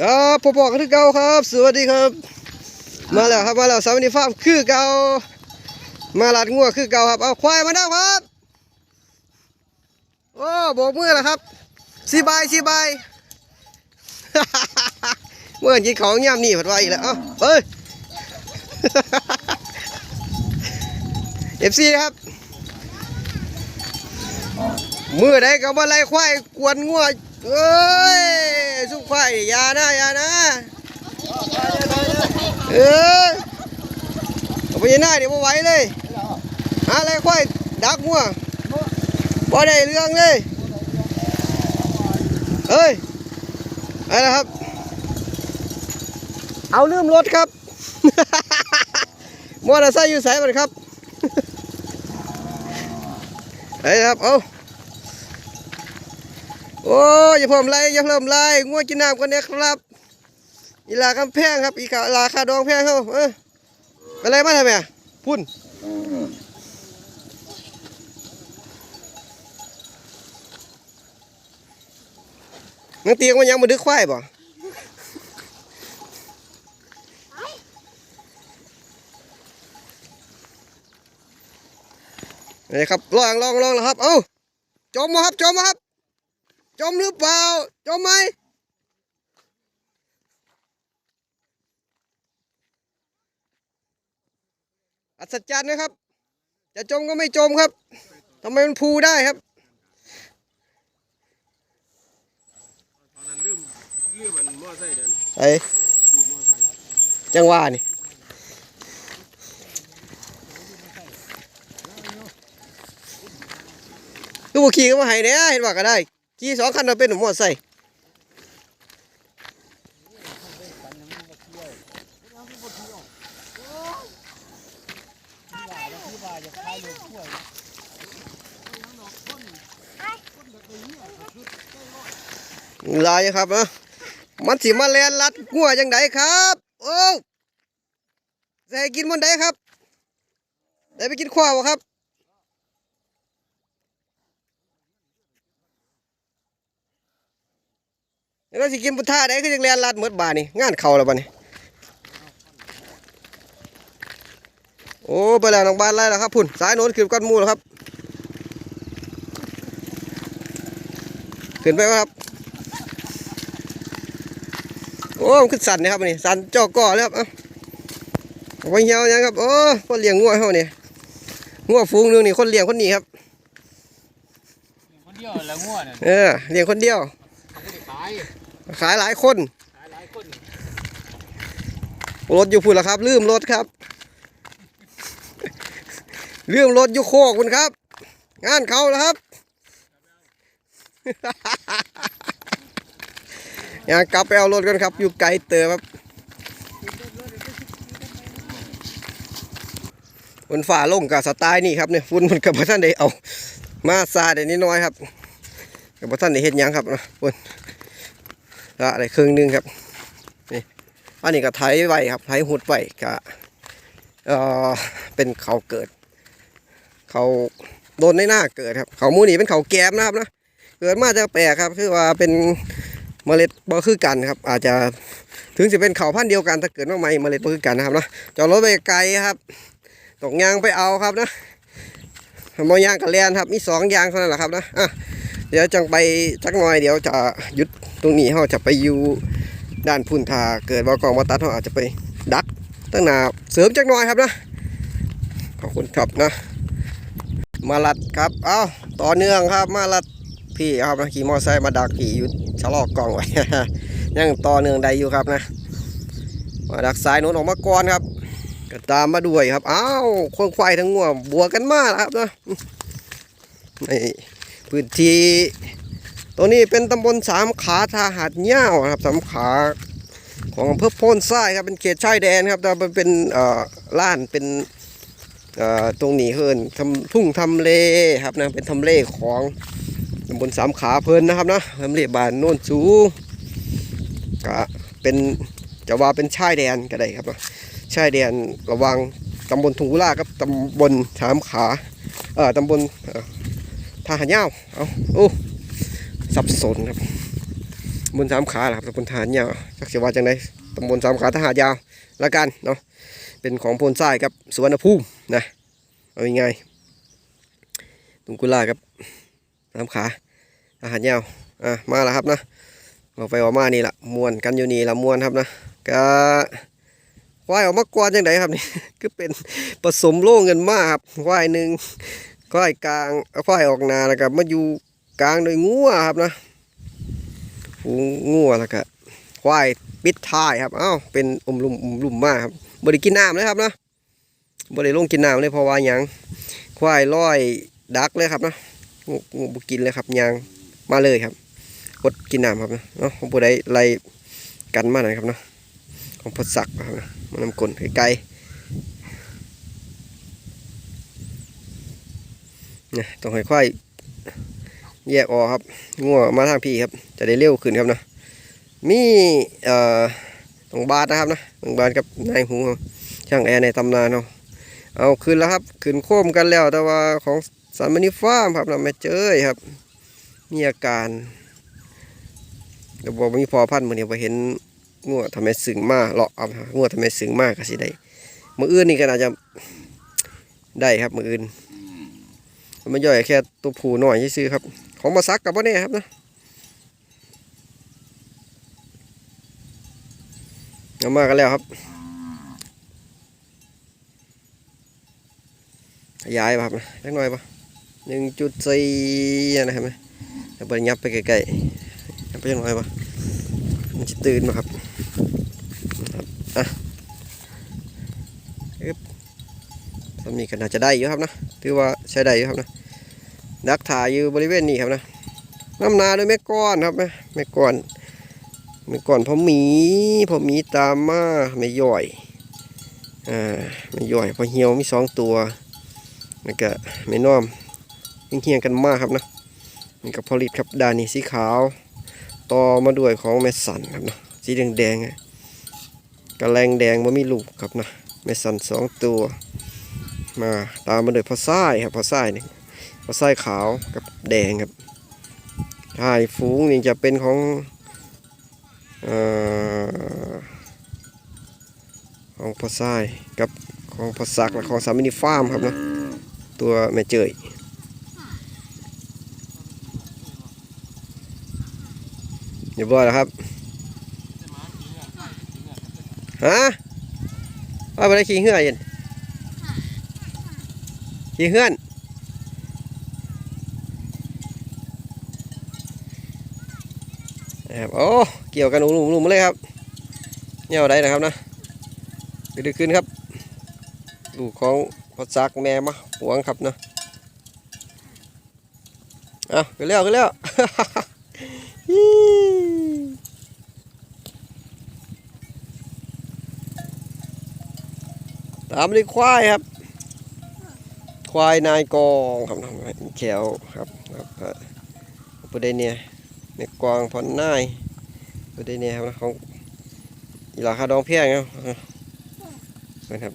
ครับพ่อพ่อกคือเก่าครับ สวัสดีครับ มาแล้วครับมาแล้วสวัสดีฟาร์มคือเก่ามาลัดงัวคือเก่าครับเอาควายมาแล้วครับโอ้โบกมือแล้วครับสีบายสีบายเมื่อกินของย่ำนี่ผัดไว้อีกแล้วเอ้าเฮ้ยเอฟซีครับมือใดก็มาไล่ควายกวนงัวเอ้ย สุกควายานะยานะเออไปยังหน้าเดี๋ยวมาไหวเลยหาอะไรควายดักงัวบ่ได้เรื่องเลยเฮ้ยอะไรครับ เอาลืมรถครับมอเตอร์ไซค์อยู่สายมันครับเฮ้ยครับ เอา อ้ยอย่าเพิ่มไรอย่าเพิ่มไรง่วงกินน้ำกันเนี่ยครับอีลากำแพงครับ อีกาลาคาดองแพงเขาเออไปอะไรมาทำไมอะพุ่นนังเตียงมันยังมาดึกควายบ่นี่ครับลองลองลองแล้วครับ เอ้าจมมาครับจมมาครับ จมหรือเปล่า จมไหมอัศจรรย์นะครับ จะจมก็ไม่จมครับทำไมมันพูได้ครับตอนนั้นลืมลืมมันมอไซค์เดินไอ้จังหวะนี่ลูกขี่ก็มาให้เนี่ยเห็นว่าก็ได้ ขี่สองคันเราเป็นหนุ่มมอไซค์ลายครับนะมันสิมาแลนลัดงัวจังไดครับ โอ้จะให้กินมันไดครับ ได้ไปกินข้าวครับ แล้วสิกินพุทธาได้คือจังแลนลัดหมดบาดนี่งานเข้าแล้วบัดนี้โอ้ไปแล้วน้องบ้านไล่แล้วครับพุ่นสายโน้นขึ้นก้อนหมูแล้วครับขึ้นไปวะครับ โอ้มันขึ้นสั่นนะครับอันนี่สั่นจอกก่อเลยครับเอ้าเอาไปเหี่ยวยังครับโอ้คนเลี้ยงงัวเขาเนี่ยงัวฟูงหนึงนี่คนเลี้ยงคนนี้ครับคนเดียวแล้วง่วงเนี่ยเออเลี้ยงคนเดียวเขาไม่ได้ ขายหลายคนรถอยู่พุ่นแล้วครับ ลืมรถครับลืมรถอยู่โคกคุณครับ งานเขาแล้วครับ อยากกลับไปเอารถกันครับ อยู่ไกลเตอครับบนฝ่าลงกับสไตล์นี่ครับเนี่ยฝุ่นมันกับท่านได้เอา มาซาเดี๋ยวนี้น้อยครับกับท่านได้เห็นยังครับนะฝน ละอะไรครึ่งหนึงครับนี่อันนี้ก็ไถไว้ครับไถหุดไว้ก็เออเป็นเขาเกิด เขาโดนในหน้าเกิดครับ เขามูนี่เป็นเขาแกมนะครับนะเกิดมาจะแปลกครับ คือว่าเป็นเมล็ดบ่คือกันครับ อาจจะถึงจะเป็นเขาพันธุ์เดียวกันถ้าเกิดว่าไม่เมล็ดบ่คือกันนะครับนะจอดรถไปไกลครับตกยางไปเอาครับนะมอยางกับแลนครับมีสองยางเท่านั้นแหละครับนะอะเดี๋ยวจังไปจักหน่อยเดี๋ยวจะหยุด ตรงนี้เราจะไปอยู่ด้านพุ่นทาเกิดว่ากองมาตัดเราอาจจะไปดักตั้งนาเสริมจักหน่อยครับนะขอบคุณครับนะ มาลัดครับเอ้าต่อเนื่องครับมาลัดพี่ครับนะขี่มอไซค์มาดักพี่อยู่ชะลอกกองไว้ยังต่อเนื่องได้อยู่ครับนะมาดักสายโน้นออกมาก่อนครับก็ตามมาด้วยครับอ้าวคนควายทั้งงัวบวกกันมาแล้วครับนะในพื้นที่ ตัวนี้เป็นตำบลสามขาทาหาดเง่าครับสามขาของอำเภอโพนทรายครับเป็นเขตชายแดนครับแต่มันเป็นเอ่อล้านเป็นเอ่อตรงนี้เพิ่นทำทุ่งทำเลครับนะเป็นทำเลของตำบลสามขาเพิ่นนะครับนะทำเลบานโน่นสูงก็เป็นจะว่าเป็นชายแดนก็ได้ครับนะชายแดนระวังตำบลทุ่งกุลากับตำบลสามขาเอ่อตำบลท่าหาเย้าเอาโอ้ สับสนครับบลสามขาครับตำบลทหารยาวจักเสิว่าจังไดตำบลสามขาทหารยาวละกันเนาะเป็นของพลทรายกับสุวรรณภูมินะเอาง่ายๆตุงกุลากับสามขาทหารยาวอะมาแล้วครับนะออกไปออกมานี่ละมวนกันอยู่นี่ละมวนครับนะก็ควายออกมากวนจังไดครับนี่ก็เป็นผสมโล่เงินมากครับควายหนึ่งควายกลางควายออกนาแล้วก็มาอยู่ กลางโดยงัวครับนะหูงัวแล้วก็ควายปิดท้ายครับเอ้าเป็นอมลุ่มอมลุ่มมากครับบริกินน้ำเลยครับนะบริลงกินน้ำเลยเพราะว่ายังควายร้อยดักเลยครับนะงูงูบกินเลยครับยังมาเลยครับกดกินน้ำครับนะเนาะของผู้ใดไล่กันมาหน่อยครับนะของพดศักครับนะมานำกลไกลๆนี่ยต้องให้ควาย แยกออกครับงัวมาทางพี่ครับ จะได้เร็วขึ้นครับนะมีเอ่อตองบาทนะครับนะตองบาทกับนายหูช่างแอร์ในตำนานเนาะเอาขึ้นแล้วครับขึ้นโค้มกันแล้วแต่ว่าของสันมณีฟาร์มครับนะแม่เจ้ยครับ มีอาการก็บอกว่ามีพอพันมือเดียวไปเห็นงัวทำไมสึงมากเลาะเอางัวทำไมสึงมากก็สิได้มืออื่นนี่ก็น่าจะได้ครับมืออื่นมันย่อยแค่ตัวผูหน่อยซื้อครับ ของมาซักกับว่าเนี่ยครับนะเอามากันแล้วครับ ขยายป่ะครับนะเล็กน้อยป่ะหนึ่งจุดสี่นะครับนะแล้วไปยับไปไกลๆยับไปยังน้อยป่ะมันจะตื่นมาครับครับอะอึ๊บตอนนี้ก็น่าจะได้อยู่ครับนะถือว่าใช้ได้อยู่ครับนะ ดักถ่ายอยู่บริเวณนี้ครับนะน้ำนาด้วยแม่ก้อนครับแม่แม่ก้อนแม่ก้อนพอหมีพอหมีตามมาไม่ย่อยอ่าไม่ย่อยพอเหี่ยวมีสองตัวแล้วก็ไม่น้อมเฮียงกันมากครับนะนี่กับพอลิตครับดานนี่สีขาว ต่อมาด้วยของแม่สันครับนะสีแดงๆอะกระแรงแดงว่ามีลูกครับนะแม่สันสองตัว มาตามมาด้วยพอซ้ายครับพอซ้ายนี่ พอไส้ขาวกับแดงครับถ้าไอ้ฟูงนี่จะเป็นของอของพอไส้กับของพอสักและของสามินีฟาร์มครับเนาะตัวแม่เจยเรียบร้อยแล้วครับฮะว่าไปได้ขี่เหื่อย็นขี่เหื่อน นะครับโอ้เกี่ยวกันหนุ่มๆมาเลยครับเนี่ยอาได้นะครับนะไปดูขึ้นครับลูกของพอซักแม่มาหวงครับนะเอาขึ้นแล้วขึ้นแล้วตามด้วยควายครับ ควายนายกองครับน้องแขวครับครับประเด็นเนี่ย ในกวางพอนนายประเด็นเนี่ยครับของอีหลาคาดองเพียงครับนะครับ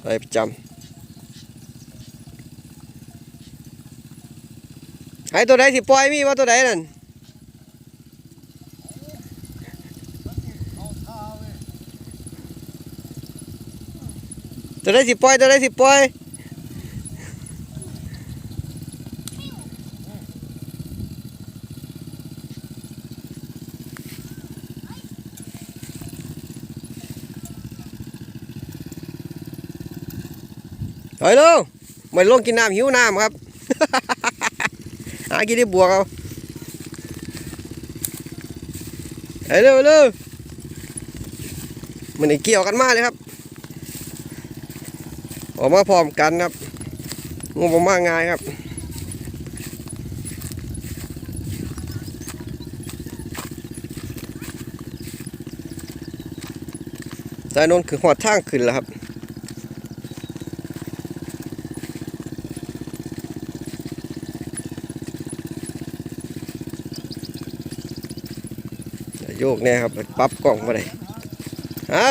ไปประจำไอ้ตัวใดสิปล่อยมีว่าตัวใดนั่นตัวใดสิปล่อยตัวใดสิปล่อย ถอยลงไม่ลงกินน้ำหิวน้ำครับหากินได้บวกเอาไปเร็วเร็วมันเกี่ยวกันมากเลยครับ ออกมาพร้อมกันครับงูผมมาง่ายครับสายนนคือหอดทางขึ้นแล้วครับ โยกแน่ครับปั๊บกล่องมาเลยฮะ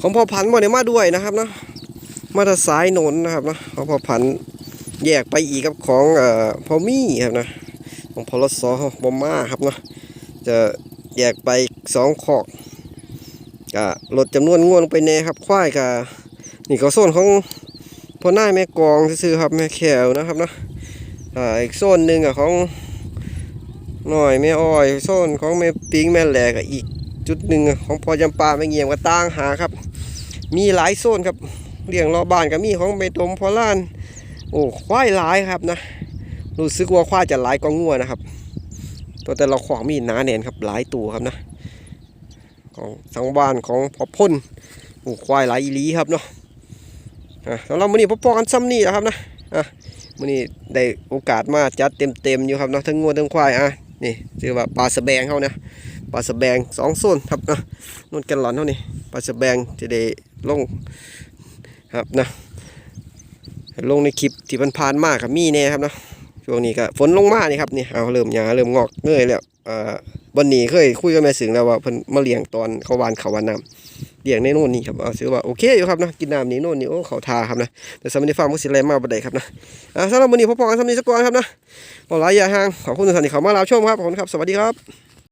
ของพอพันมาเนี่ยมาด้วยนะครับเนาะมาทางซ้ายนนนะครับเนาะของพอพันแยกไปอีกครับของเอ่อพอมี่ครับนะของพอลสอบอมมาครับเนาะจะ แยกไปสองขอกก็ลดจำนวนงวนลงไปแน่ครับควายกับนี่ก็โซนของพ่อหน้ายแม่กองซื่อครับแม่แขวนะครับเนาะอ่าอีกโซนหนึ่งอะของหน่อยแม่อ้อยโซนของแม่ปิงแม่แหลกอีกจุดหนึ่งของพอจำปาไม่เงียบก็ต่างหาครับ มีหลายโซนครับเลี้ยงรอบ้านก็มีของเมตมพอล้าน โอ้ควายหลายครับนะรู้สึกว่าควายจะหลายกว่างัวนะครับ ตัวแต่เราขวางมีหนาแน่นครับหลายตัวครับนะ ของสังบานของพอพ่นโอ้ควายหลายอีลีครับเนาะอะสำหรับมื้อนี้พอปอกันซ้ำนี่นะครับนะอะมื้อนี้ได้โอกาสมาจัดเต็มๆอยู่ครับเนาะทั้งงัวทั้งควายอะนี่ชื่อว่าปลาสะแบงเขานะปลาสะแบงสองโซนครับนะนุ่นกันหลอนเท่านี้ปลาสะแบงจะได้ลงครับนะลงในคลิปที่มันผ่านมากครับมีแน่ครับนะ ช่วงนี้ก็ฝนลงมานี่ครับนี่เอาเริ่มหยาเริ่มงอกเงยแล้วอ่าวันนี้เคยคุยกับแม่สึงแล้วว่าเพิ่นมาเลี้ยงตอนเขาวานเขาวานน้ำเลี้ยงในโน่นนี่ครับเอาซื้อว่าโอเคอยู่ครับนะกินน้ำนี่โน่นนี่โอ้เขาทาครับนะแต่สมัยนี้ฟาร์มก็สิแลมากบ่ได้ครับนะอ่าสำหรับวันนี้พอพอกันสำนี้สักก่อนครับนะพอหลายอย่าห่างขอบคุณทุกท่านที่เข้ามารับชมครับขอบคุณครับสวัสดีครับ